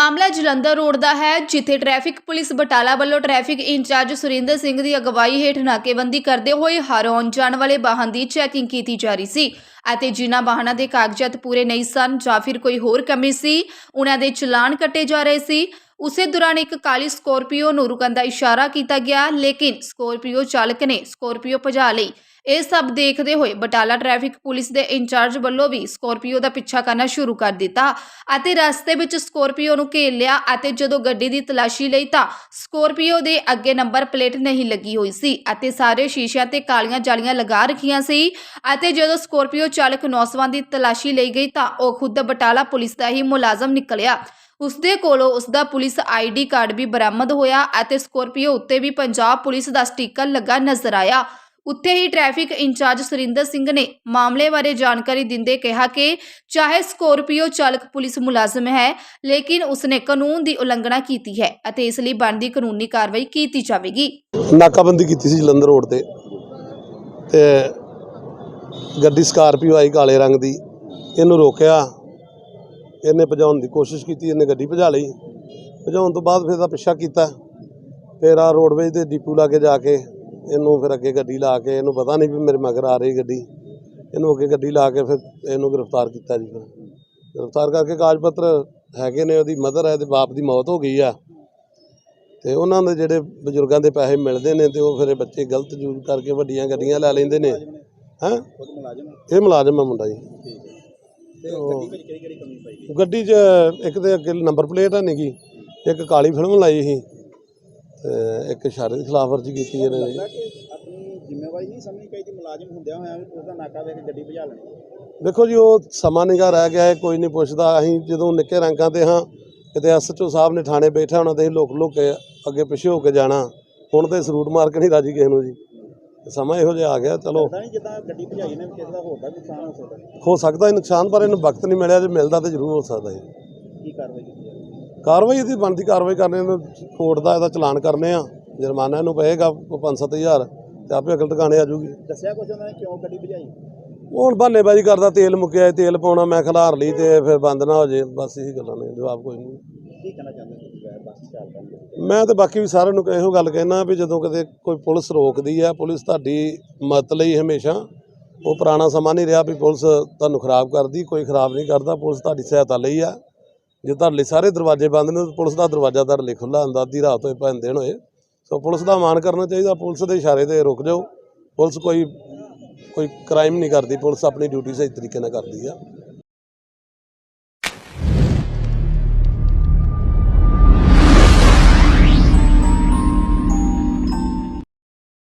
ਮਾਮਲਾ ਜਲੰਧਰ ਰੋਡ ਦਾ ਹੈ, ਜਿੱਥੇ ਟ੍ਰੈਫਿਕ ਪੁਲਿਸ ਬਟਾਲਾ ਵੱਲੋਂ ਟ੍ਰੈਫਿਕ ਇੰਚਾਰਜ ਸੁਰਿੰਦਰ ਸਿੰਘ ਦੀ ਅਗਵਾਈ ਹੇਠ ਨਾਕੇਬੰਦੀ ਕਰਦੇ ਹੋਏ ਹਰ ਆਉਣ ਜਾਣ ਵਾਲੇ ਵਾਹਨ ਦੀ ਚੈਕਿੰਗ ਕੀਤੀ ਜਾ ਰਹੀ ਸੀ ਅਤੇ ਜਿਨ੍ਹਾਂ ਵਾਹਨਾਂ ਦੇ ਕਾਗਜ਼ਾਤ ਪੂਰੇ ਨਹੀਂ ਸਨ ਜਾਂ ਫਿਰ ਕੋਈ ਹੋਰ ਕਮੀ ਸੀ, ਉਹਨਾਂ ਦੇ ਚਲਾਨ ਕੱਟੇ ਜਾ ਰਹੇ ਸੀ। ਉਸੇ ਦੌਰਾਨ ਇੱਕ ਕਾਲੀ ਸਕੋਰਪੀਓ ਨੂੰ ਰੁਕਣ ਦਾ ਇਸ਼ਾਰਾ ਕੀਤਾ ਗਿਆ, ਲੇਕਿਨ ਸਕੋਰਪੀਓ ਚਾਲਕ ਨੇ ਸਕੋਰਪੀਓ ਭਜਾ ਲਈ। ਇਹ ਸਭ ਦੇਖਦੇ ਹੋਏ ਬਟਾਲਾ ਟ੍ਰੈਫਿਕ ਪੁਲਿਸ ਦੇ ਇੰਚਾਰਜ ਵੱਲੋਂ ਵੀ ਸਕੋਰਪੀਓ ਦਾ ਪਿੱਛਾ ਕਰਨਾ ਸ਼ੁਰੂ ਕਰ ਦਿੱਤਾ ਅਤੇ ਰਸਤੇ ਵਿੱਚ ਸਕੋਰਪੀਓ ਨੂੰ ਘੇਰ ਲਿਆ ਅਤੇ ਜਦੋਂ ਗੱਡੀ ਦੀ ਤਲਾਸ਼ੀ ਲਈ ਤਾਂ ਸਕੋਰਪੀਓ ਦੇ ਅੱਗੇ ਨੰਬਰ ਪਲੇਟ ਨਹੀਂ ਲੱਗੀ ਹੋਈ ਸੀ ਅਤੇ ਸਾਰੇ ਸ਼ੀਸ਼ਿਆਂ ਤੇ ਕਾਲੀਆਂ ਜਾਲੀਆਂ ਲਗਾ ਰੱਖੀਆਂ ਸੀ ਅਤੇ ਜਦੋਂ ਸਕੋਰਪੀਓ ਚਾਲਕ ਨੌਜਵਾਨ ਦੀ ਤਲਾਸ਼ੀ ਲਈ ਗਈ ਤਾਂ ਉਹ ਖੁਦ ਬਟਾਲਾ ਪੁਲਿਸ ਦਾ ਹੀ ਮੁਲਾਜ਼ਮ ਨਿਕਲਿਆ। ਉਸਦੇ ਕੋਲੋਂ ਉਸਦਾ ਪੁਲਿਸ ਆਈਡੀ ਕਾਰਡ ਵੀ ਬਰਾਮਦ ਹੋਇਆ ਅਤੇ ਸਕੋਰਪੀਓ ਉੱਤੇ ਵੀ ਪੰਜਾਬ ਪੁਲਿਸ ਦਾ ਸਟicker ਲੱਗਾ ਨਜ਼ਰ ਆਇਆ। ਉੱਥੇ ਹੀ ਟ੍ਰੈਫਿਕ ਇੰਚਾਰਜ ਸੁਰਿੰਦਰ ਸਿੰਘ ਨੇ ਮਾਮਲੇ ਬਾਰੇ ਜਾਣਕਾਰੀ ਦਿੰਦੇ ਕਿਹਾ ਕਿ ਚਾਹੇ ਸਕੋਰਪੀਓ ਚਾਲਕ ਪੁਲਿਸ ਮੁਲਾਜ਼ਮ ਹੈ, ਲੇਕਿਨ ਉਸਨੇ ਕਾਨੂੰਨ ਦੀ ਉਲੰਘਣਾ ਕੀਤੀ ਹੈ ਅਤੇ ਇਸ ਲਈ ਬਣਦੀ ਕਾਨੂੰਨੀ ਕਾਰਵਾਈ ਕੀਤੀ ਜਾਵੇਗੀ। ਨਾਕਾਬੰਦੀ ਕੀਤੀ ਸੀ ਜਲੰਧਰ ਰੋਡ ਤੇ ਤੇ ਗੱਡੀ ਸਕਾਰਪੀਓ ਆਈ ਕਾਲੇ ਰੰਗ ਦੀ, ਇਹਨੂੰ ਰੋਕਿਆ ਇਹਨੇ ਭਜਾਉਣ ਦੀ ਕੋਸ਼ਿਸ਼ ਕੀਤੀ, ਇਹਨੇ ਗੱਡੀ ਭਜਾ ਲਈ। ਭਜਾਉਣ ਤੋਂ ਬਾਅਦ ਫਿਰ ਇਹਦਾ ਪਿੱਛਾ ਕੀਤਾ। ਫਿਰ ਆ ਰੋਡਵੇਜ ਦੇ ਡੀਪੂ ਲਾ ਕੇ ਜਾ ਕੇ ਇਹਨੂੰ ਫਿਰ ਅੱਗੇ ਗੱਡੀ ਲਾ ਕੇ, ਇਹਨੂੰ ਪਤਾ ਨਹੀਂ ਵੀ ਮੇਰੇ ਮਗਰ ਆ ਰਹੀ ਗੱਡੀ। ਇਹਨੂੰ ਅੱਗੇ ਗੱਡੀ ਲਾ ਕੇ ਫਿਰ ਇਹਨੂੰ ਗ੍ਰਿਫਤਾਰ ਕੀਤਾ ਜੀ ਫਿਰ। ਗ੍ਰਿਫਤਾਰ ਕਰਕੇ ਕਾਗਜ਼ ਪੱਤਰ ਹੈਗੇ ਨੇ, ਉਹਦੀ ਮਦਰ ਹੈ ਤੇ ਬਾਪ ਦੀ ਮੌਤ ਹੋ ਗਈ ਆ। ਤੇ ਉਹਨਾਂ ਦੇ ਜਿਹੜੇ ਬਜ਼ੁਰਗਾਂ ਦੇ ਪੈਸੇ ਮਿਲਦੇ ਨੇ ਤੇ ਉਹ ਫਿਰ ਬੱਚੇ ਗਲਤ ਯੂਜ਼ ਕਰਕੇ ਵੱਡੀਆਂ ਗੱਡੀਆਂ ਲੈ ਲੈਂਦੇ ਨੇ। ਹੈਂ? ਇਹ ਮੁਲਾਜ਼ਮ ਆ ਮੁੰਡਾ ਜੀ। ਗੱਡੀ 'ਚ ਇੱਕ ਤੇ ਅੱਗੇ ਨੰਬਰ ਪਲੇਟ ਹੈ ਨੀਗੀ ਇੱਕ ਕਾਲੀ ਫਿਲਮ ਲਾਈ ਸੀ ਤੇ ਇੱਕ ਇਸ਼ਾਰੇ ਦੀ ਖਿਲਾਫ ਵਰਜੀ ਕੀਤੀ ਇਹਨੇ ਜੀ ਆਪਣੀ ਜ਼ਿੰਮੇਵਾਰੀ ਨਹੀਂ ਸਮਝਣੀ ਚਾਹੀਦੀ ਮੁਲਾਜ਼ਮ ਹੁੰਦਿਆਂ ਹੋਇਆਂ ਵੀ ਉਸ ਦਾ ਨਾਕਾ ਵੇਖ ਕੇ ਗੱਡੀ ਭਜਾ ਲੈਣੀ। ਦੇਖੋ ਜੀ ਉਹ ਸਮਾਂ ਨਿਗਾ ਰਹਿ ਗਿਆ ਹੈ ਕੋਈ ਨਹੀਂ ਪੁੱਛਦਾ। ਅਸੀਂ ਜਦੋਂ ਨਿੱਕੇ ਰੰਗਾਂ ਤੇ ਹਾਂ ਕਿਤੇ ਐਸਐਚਓ ਸਾਹਿਬ ਨੇ ਥਾਣੇ ਬੈਠਾ ਉਹਨਾਂ ਤੇ ਲੋਕ ਲੋਕ ਅੱਗੇ ਪਿੱਛੇ ਹੋ ਕੇ ਜਾਣਾ। ਹੁਣ ਤੇ ਸਰੂਟ ਮਾਰ ਕੇ ਨਹੀਂ ਰਾਜੀ ਕਿਸੇ ਨੂੰ ਜੀ। ਸਮਾਂ ਇਹੋ ਜਿਹਾ ਆ ਗਿਆ ਚਲੋ। ਪਤਾ ਨਹੀਂ ਜਿੱਦਾਂ ਗੱਡੀ ਭਜਾਈ ਨੇ ਕਿਸੇ ਦਾ ਹੋਰ ਦਾ ਵੀ ਨੁਕਸਾਨ ਹੋ ਸਕਦਾ। ਹੋ ਸਕਦਾ ਨੁਕਸਾਨ ਪਰ ਇਹਨੂੰ ਵਕਤ ਨਹੀਂ ਮਿਲਿਆ ਜੇ ਮਿਲਦਾ ਤੇ ਜ਼ਰੂਰ ਹੋ ਸਕਦਾ ਹੈ ਕੀ ਕਾਰਵਾਈ ਕੀਤੀ ਜਾਵੇ? ਕਾਰਵਾਈ ਇਹਦੀ ਬਣਦੀ ਕਾਰਵਾਈ ਕਰਨੇ ਨੂੰ ਕੋਰਟ ਦਾ ਇਹਦਾ ਚਲਾਨ ਕਰਨੇ ਆ। ਜੁਰਮਾਨਾ ਇਹਨੂੰ ਪਏਗਾ ਕੋਈ 5-7000 ਤੇ ਆਪੇ ਅਕਲ ਟਿਕਾਣੇ ਆ ਜੂਗੀ ਦੱਸਿਆ ਕੁਝ ਉਹਨਾਂ ਨੇ ਕਿਉਂ ਗੱਡੀ ਭਜਾਈ? ਉਹ ਹੁਣ ਬਹਾਨੇਬਾਜ਼ੀ ਕਰਦਾ ਤੇਲ ਮੁੱਕਿਆ ਤੇਲ ਪਾਉਣਾ ਮੈਂ ਖਿਲਾਰ ਲਈ ਤੇ ਫਿਰ ਬੰਦ ਨਾ ਹੋ ਜੇ ਬਸ ਇਹੀ ਗੱਲਾਂ ਨੇ ਜਵਾਬ ਕੋਈ ਨਹੀਂ। ਕੀ ਕਹਿਣਾ ਚਾਹੁੰਦੇ ਤੁਸੀਂ? ਬੱਸ ਚਾਲਕਾਂ ਨੂੰ ਮੈਂ ਤਾਂ ਬਾਕੀ ਵੀ ਸਾਰਿਆਂ ਨੂੰ ਇਹੋ ਗੱਲ ਕਹਿਣਾ ਵੀ ਜਦੋਂ ਕਦੇ ਕੋਈ ਪੁਲਿਸ ਰੋਕਦੀ ਆ, ਪੁਲਿਸ ਤੁਹਾਡੀ ਮਦਦ ਲਈ ਹਮੇਸ਼ਾ ਉਹ ਪੁਰਾਣਾ ਸਮਾਂ ਨਹੀਂ ਰਿਹਾ ਵੀ ਪੁਲਿਸ ਤੁਹਾਨੂੰ ਖਰਾਬ ਕਰਦੀ, ਕੋਈ ਖਰਾਬ ਨਹੀਂ ਕਰਦਾ, ਪੁਲਿਸ ਤੁਹਾਡੀ ਸਹਾਇਤਾ ਲਈ ਆ। ਜੇ ਤੁਹਾਡੇ ਲਈ ਸਾਰੇ ਦਰਵਾਜ਼ੇ ਬੰਦ ਨੇ ਪੁਲਿਸ ਦਾ ਦਰਵਾਜ਼ਾ ਤੁਹਾਡੇ ਲਈ ਖੁੱਲ੍ਹਾ ਹੁੰਦਾ, ਅੱਧੀ ਰਾਤ ਹੋਏ ਭਾਵੇਂ ਦਿਨ ਹੋਏ। ਸੋ ਪੁਲਿਸ ਦਾ ਮਾਣ ਕਰਨਾ ਚਾਹੀਦਾ, ਪੁਲਿਸ ਦੇ ਇਸ਼ਾਰੇ ਤੇ ਰੁਕ ਜਾਓ। ਪੁਲਿਸ ਕੋਈ ਕੋਈ ਕ੍ਰਾਈਮ ਨਹੀਂ ਕਰਦੀ, ਪੁਲਿਸ ਆਪਣੀ ਡਿਊਟੀ ਸਹੀ ਤਰੀਕੇ ਨਾਲ ਕਰਦੀ ਆ।